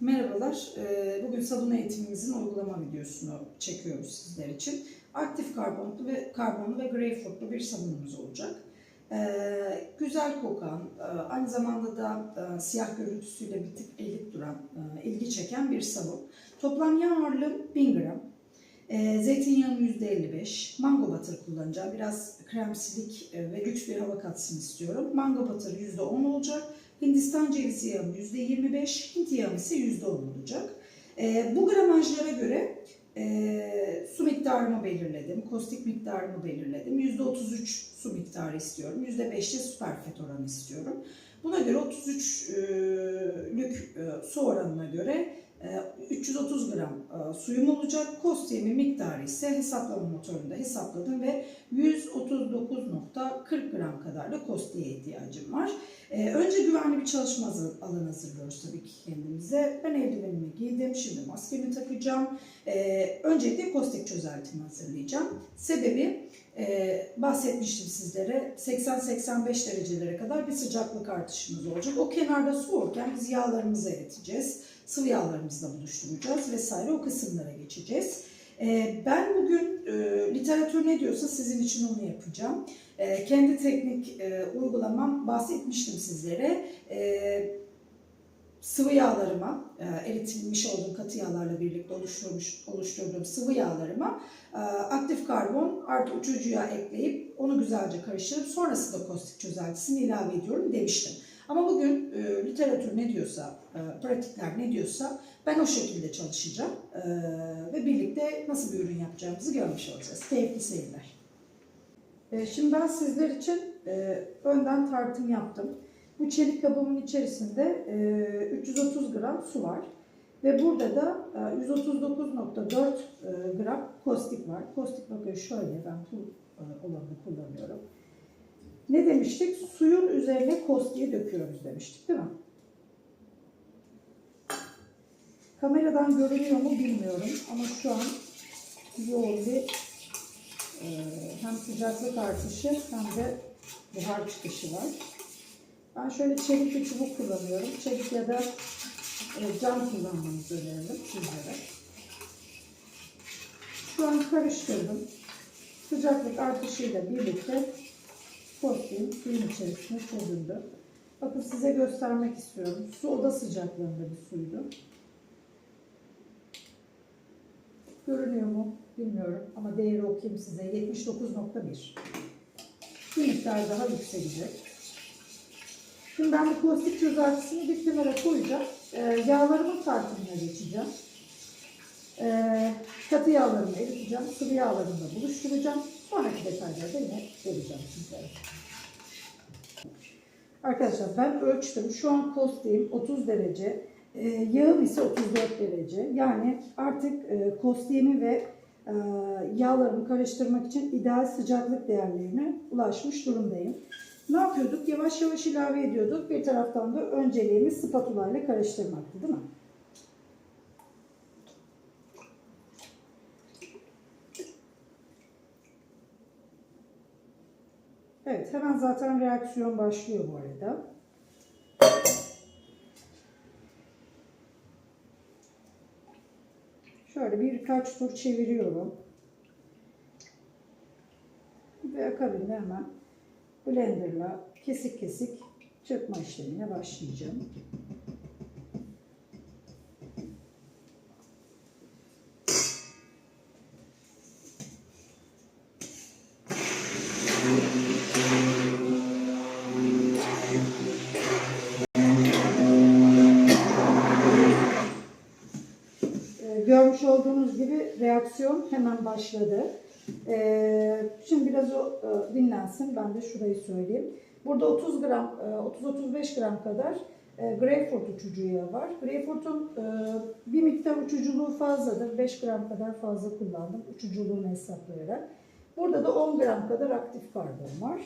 Merhabalar. Ee, Bugün sabun eğitimimizin uygulama videosunu çekiyoruz sizler için. Aktif karbonlu ve karbonlu ve greyfurtlu bir sabunumuz olacak. Ee, Güzel kokan, e, aynı zamanda da e, siyah görüntüsüyle bir tık elit duran, e, ilgi çeken bir sabun. Toplam yağ ağırlığı 1000 gram. E, zeytinyağım %55. Mango butter kullanacağım. Biraz kremsilik ve lüks bir hava katsın istiyorum. Mango butter %10 olacak. Hindistan cevizi yağım %25, Hint yağım ise %10 olacak. E, bu gramajlara göre e, su miktarımı belirledim, kostik miktarımı belirledim. %33 su miktarı istiyorum, %5 de süperfet oranı istiyorum. Buna göre 33'lük e, su oranına göre 330 gram e, suyum olacak. Kostiğimin miktarı ise hesaplama motorunda hesapladım ve 139.40 gram kadar da kostiğe ihtiyacım var. Ee, önce güvenli bir çalışma alanı hazırlıyoruz tabii ki kendimize. Ben eldivenimi giydim, şimdi maskemi takacağım. Ee, öncelikle kostik çözeltimi hazırlayacağım. Sebebi e, bahsetmiştim sizlere 80-85 derecelere kadar bir sıcaklık artışımız olacak. O kenarda soğurken biz yağlarımızı eriteceğiz. Sıvı yağlarımızla buluşturacağız vesaire o kısımlara geçeceğiz. Ee, ben bugün e, literatür ne diyorsa sizin için onu yapacağım. E, kendi teknik e, uygulamam bahsetmiştim sizlere. E, sıvı yağlarıma, e, eritilmiş olduğum katı yağlarla birlikte oluşturmuş, oluşturduğum sıvı yağlarıma aktif karbon artı uçucu yağ ekleyip onu güzelce karıştırıp sonrasında kostik çözeltisini ilave ediyorum demiştim. Ama bugün e, literatür ne diyorsa, e, pratikler ne diyorsa ben o şekilde çalışacağım E, ve birlikte nasıl bir ürün yapacağımızı görmüş olacağız. Keyifli seyirler. E, Şimdi ben sizler için e, önden tartım yaptım. Bu çelik kabımın içerisinde e, 330 gram su var. Ve burada da e, 139.4 e, gram kostik var. Kostik bakın şöyle ben pul e, olanını kullanıyorum. Ne demiştik? Suyun üzerine kostiği döküyoruz demiştik değil mi? Kameradan görünüyor mu bilmiyorum ama şu an yoğun bir e, hem sıcaklık artışı hem de buhar çıkışı var. Ben şöyle çelik bir çubuk kullanıyorum. Çelik ya da e, cam kullanmanızı öneririm sizlere. Şu an karıştırdım. Sıcaklık artışıyla birlikte kostiğim suyun içerisine çözüldü. Bakın size göstermek istiyorum. Su oda sıcaklığında bir suydu. Görünüyor mu bilmiyorum ama değeri okuyayım size. 79.1. Bir miktar daha yükselecek. Şimdi ben bu plastik çözeltisini bir kenara koyacağım. Ee, yağlarımın tartımına geçeceğim. Ee, katı yağlarımı eriteceğim. Sıvı yağlarımla buluşturacağım. Sonraki detaylarda yine vereceğim sizlere. Arkadaşlar ben ölçtüm. Şu an kostiğim 30 derece. Ee, yağım ise 34 derece. Yani artık e, kostiğimi ve e, yağlarımı karıştırmak için ideal sıcaklık değerlerine ulaşmış durumdayım. Ne yapıyorduk? Yavaş yavaş ilave ediyorduk. Bir taraftan da önceliğimiz spatula ile karıştırmaktı değil mi? Evet hemen zaten reaksiyon başlıyor bu arada. Şöyle birkaç tur çeviriyorum. Ve akabinde hemen blenderla kesik kesik çırpma işlemine başlayacağım. Ee, Görmüş olduğunuz gibi reaksiyon hemen başladı. Ee, Şimdi biraz o e, dinlensin. Ben de şurayı söyleyeyim. Burada 30 gram, e, 30-35 gram kadar e, greyfurt uçucu yağı var. Greyfurt'un e, bir miktar uçuculuğu fazladır. 5 gram kadar fazla kullandım uçuculuğunu hesaplayarak. Burada da 10 gram kadar aktif karbon var.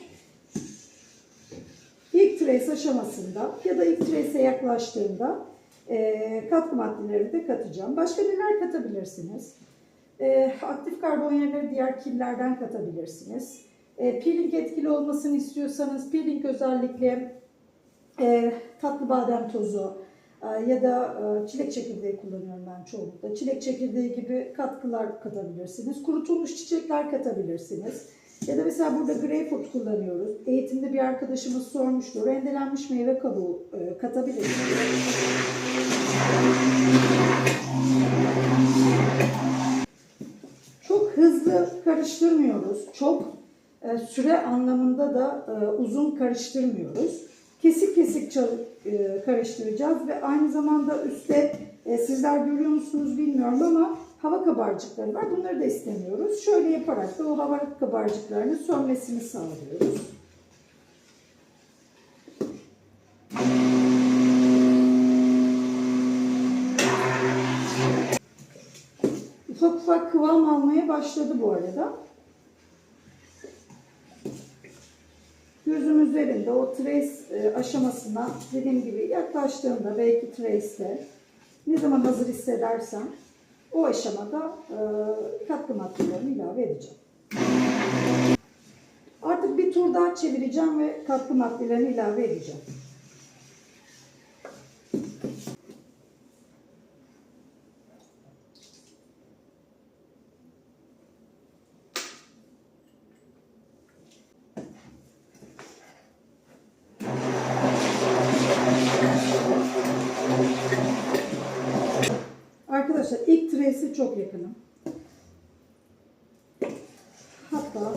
İlk trace aşamasında ya da ilk trace'e yaklaştığında e, katkı maddeleri de katacağım. Başka neler katabilirsiniz? E, aktif karbon yerine diğer killerden katabilirsiniz. E, peeling etkili olmasını istiyorsanız peeling özellikle e, tatlı badem tozu, e, ya da e, çilek çekirdeği kullanıyorum ben çoğunlukla. Çilek çekirdeği gibi katkılar katabilirsiniz. Kurutulmuş çiçekler katabilirsiniz. Ya da mesela burada greyfurt kullanıyoruz. Eğitimde bir arkadaşımız sormuştu. Rendelenmiş meyve kabuğu e, katabilirsiniz. Çok hızlı karıştırmıyoruz. Çok e, süre anlamında da e, uzun karıştırmıyoruz. Kesik kesik e, karıştıracağız ve aynı zamanda üstte e, sizler görüyor musunuz bilmiyorum ama hava kabarcıkları var. Bunları da istemiyoruz. Şöyle yaparak da o hava kabarcıklarının sönmesini sağlıyoruz. Ufak ufak kıvam almaya başladı bu arada. Gözüm üzerinde o trace e, aşamasına dediğim gibi yaklaştığımda belki trace'le ne zaman hazır hissedersem o aşamada e, katkı maddelerini ilave edeceğim. Artık bir tur daha çevireceğim ve katkı maddelerini ilave edeceğim. Arkadaşlar ilk trace'e çok yakınım. Hatta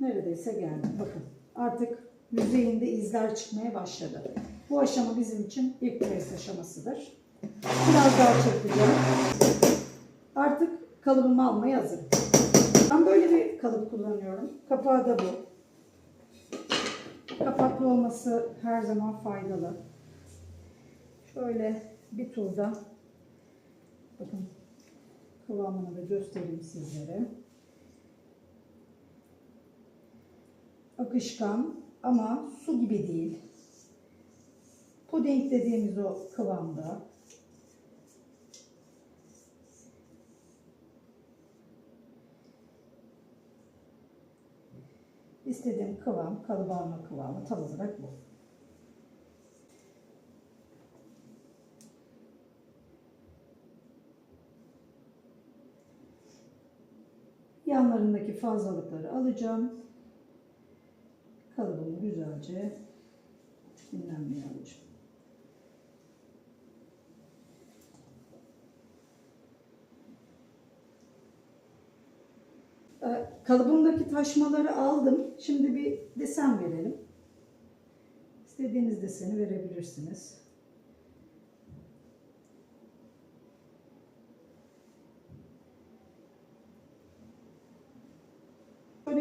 neredeyse geldim. Bakın artık yüzeyinde izler çıkmaya başladı. Bu aşama bizim için ilk trace aşamasıdır. Biraz daha çekeceğim. Artık kalıbımı almaya hazırım. Ben böyle bir kalıp kullanıyorum. Kapağı da bu. Kapaklı olması her zaman faydalı. Şöyle bir turda bakın kıvamını da göstereyim sizlere. Akışkan ama su gibi değil. Puding dediğimiz o kıvamda. İstediğim kıvam, kalıba alma kıvamı tam olarak bu. Yanlarındaki fazlalıkları alacağım. Kalıbımı güzelce dinlenmeye alacağım. Ee, Kalıbımdaki taşmaları aldım. Şimdi bir desen verelim. İstediğiniz deseni verebilirsiniz.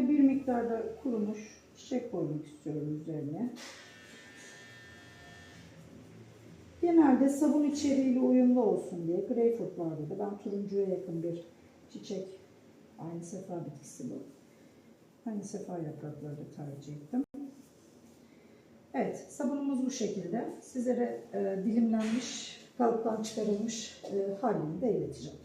Böyle bir miktarda kurumuş çiçek koymak istiyorum üzerine. Genelde sabun içeriğiyle uyumlu olsun diye greyfurtlarda da ben turuncuya yakın bir çiçek aynı sefa bitkisi bu. Aynı sefa yaprakları da tercih ettim. Evet, sabunumuz bu şekilde. Sizlere e, dilimlenmiş, kalıptan çıkarılmış e, halini de ileteceğim.